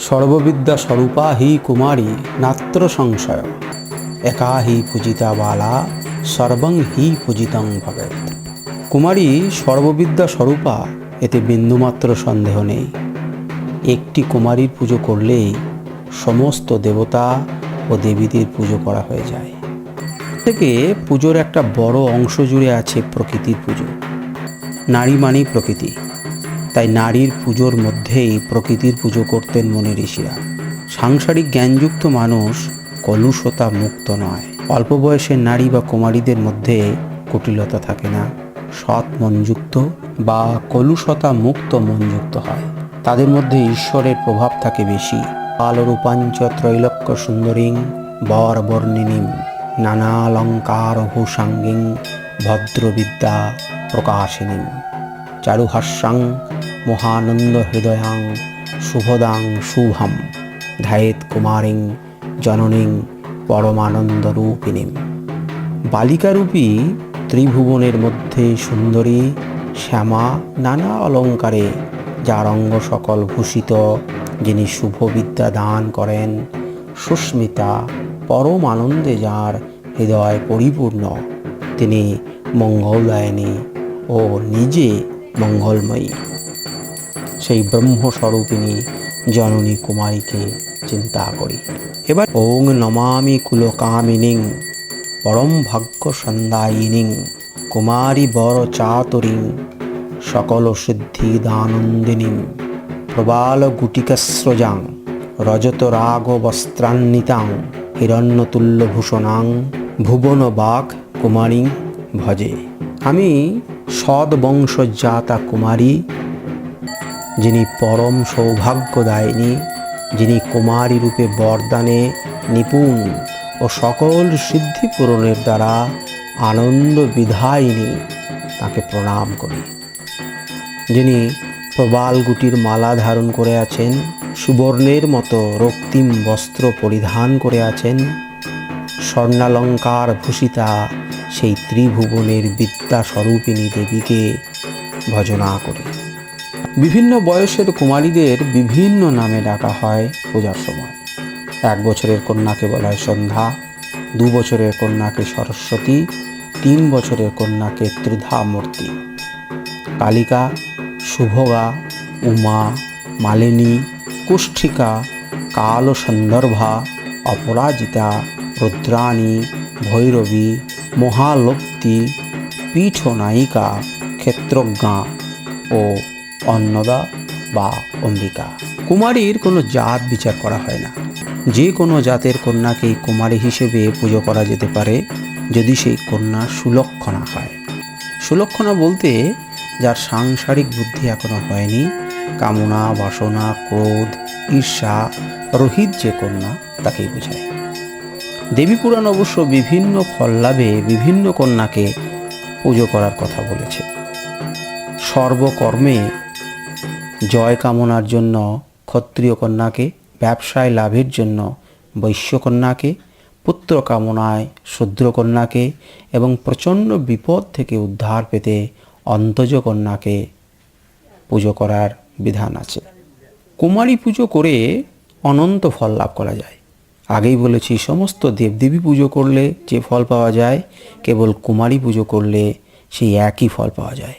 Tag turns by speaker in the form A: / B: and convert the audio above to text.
A: সর্ববিদ্যা স্বরূপা হি কুমারী নাত্র সংশয়। একা হি পূজিতা বালা, সর্বং হি পূজিতং ভবেত কুমারী সর্ববিদ্যা স্বরূপা, এতে বিন্দুমাত্র সন্দেহ নেই। একটি কুমারীর পুজো করলেই সমস্ত দেবতা ও দেবীদের পুজো করা হয়ে যায়। থেকে পুজোর একটা বড় অংশ জুড়ে আছে প্রকৃতির পুজো। নারী মানেই প্রকৃতি। তাই নারীর পুজোর মধ্যেই প্রকৃতির পুজো করতেন মনি ঋষিরা। সাংসারিক জ্ঞানযুক্ত মানুষ কলুষতা মুক্ত নয়। অল্প বয়সের নারী বা কুমারীদের মধ্যে কুটিলতা থাকে না। সৎ মনযুক্ত বা কলুষতা মুক্ত মনযুক্ত হয়। তাদের মধ্যে ঈশ্বরের প্রভাব থাকে বেশি। পাল রূপাঞ্চ ত্রৈলক্য সুন্দরীং বর বর্ণিনীম নানালঙ্কার ভূষাঙ্গিং ভদ্রবিদ্যা প্রকাশিনীম। চারুহাস্যাং মহানন্দ হৃদয়াং শুভদাং শুভম। ধায়েত কুমারিং, জননীং, পরমানন্দরূপিণীম। বালিকারূপী ত্রিভুবনের মধ্যে সুন্দরী, শ্যামা, নানা অলঙ্কারে যার অঙ্গ সকল ভূষিত, যিনি শুভবিদ্যা দান করেন, সুস্মিতা পরম আনন্দে যার হৃদয় পরিপূর্ণ, তিনি মঙ্গলদায়িনী ও নিজে মঙ্গলময়ী। সেই ব্রহ্মস্বরূপিণী জননী কুমারীকে চিন্তা করি। এবার ওং নমামি কুলকামিনীং, পরম ভাগ্য সন্দায়িনীং কুমারী বড় চাতুরীং, সকল সিদ্ধি দানন্দিনীং প্রবাল গুটিকাস্রজাং, রজত রাগ বস্ত্রান্বিতাং, হিরণ্যতুল্যভূষণাং, ভুবন বাঘ কুমারী ভজে। আমি সদ বংশজাতা কুমারী যিনি পরম সৌভাগ্য সৌভাগ্যদায়িনী, যিনি কুমারী রূপে বরদানে নিপুণ ও সকল সিদ্ধি পূরণের দ্বারা আনন্দ বিধায়িনী, তাকে প্রণাম করি। যিনি প্রবাল গুটির মালা ধারণ করে আছেন, সুবর্ণের মতো রক্তিম বস্ত্র পরিধান করে আছেন, স্বর্ণালঙ্কার ভূষিতা সেই ত্রিভুবনের বিদ্যা স্বরূপিণী দেবীকে ভজনা করি। বিভিন্ন বয়সের কুমারীদের বিভিন্ন নামে ডাকা হয় পূজার সময়। এক বছরের কন্যাকে বলা হয় সন্ধ্যা, দু বছরের কন্যাকে সরস্বতী, তিন বছরের কন্যাকে ত্রিধামূর্তি। কালিকা, শুভগা, উমা, মালিনী, কুষ্ঠিকা কাল সন্দর্ভা অপরাজিতা, রুদ্রাণী, ভৈরবী মহালক্তি পীঠনায়িকা, ক্ষেত্রজ্ঞা ও অন্নদা বা অম্বিকা। কুমারীর কোনো জাত বিচার করা হয় না। যে কোনো জাতের কন্যাকেই কুমারী হিসেবে পুজো করা যেতে পারে যদি সেই কন্যা সুলক্ষণা হয়। সুলক্ষণা বলতে যার সাংসারিক বুদ্ধি এখনও হয়নি, কামনা, বাসনা, ক্রোধ, ঈর্ষা, রোহিত যে কন্যা তাকেই বোঝায়। দেবী পুরাণ অবশ্য বিভিন্ন ফল লাভে বিভিন্ন কন্যাকে পুজো করার কথা বলেছে। সর্বকর্মে জয় কামনার জন্য ক্ষত্রিয় কন্যাকে, ব্যবসায় লাভের জন্য বৈশ্যকন্যাকে পুত্র কামনায় শূদ্রকন্যাকে এবং প্রচণ্ড বিপদ থেকে উদ্ধার পেতে অন্তজ কন্যাকে পুজো করার বিধান আছে। কুমারী পুজো করে অনন্ত ফল লাভ করা যায়। আগেই বলেছি, সমস্ত দেবদেবী পুজো করলে যে ফল পাওয়া যায়, কেবল কুমারী পুজো করলে সেই একই ফল পাওয়া যায়।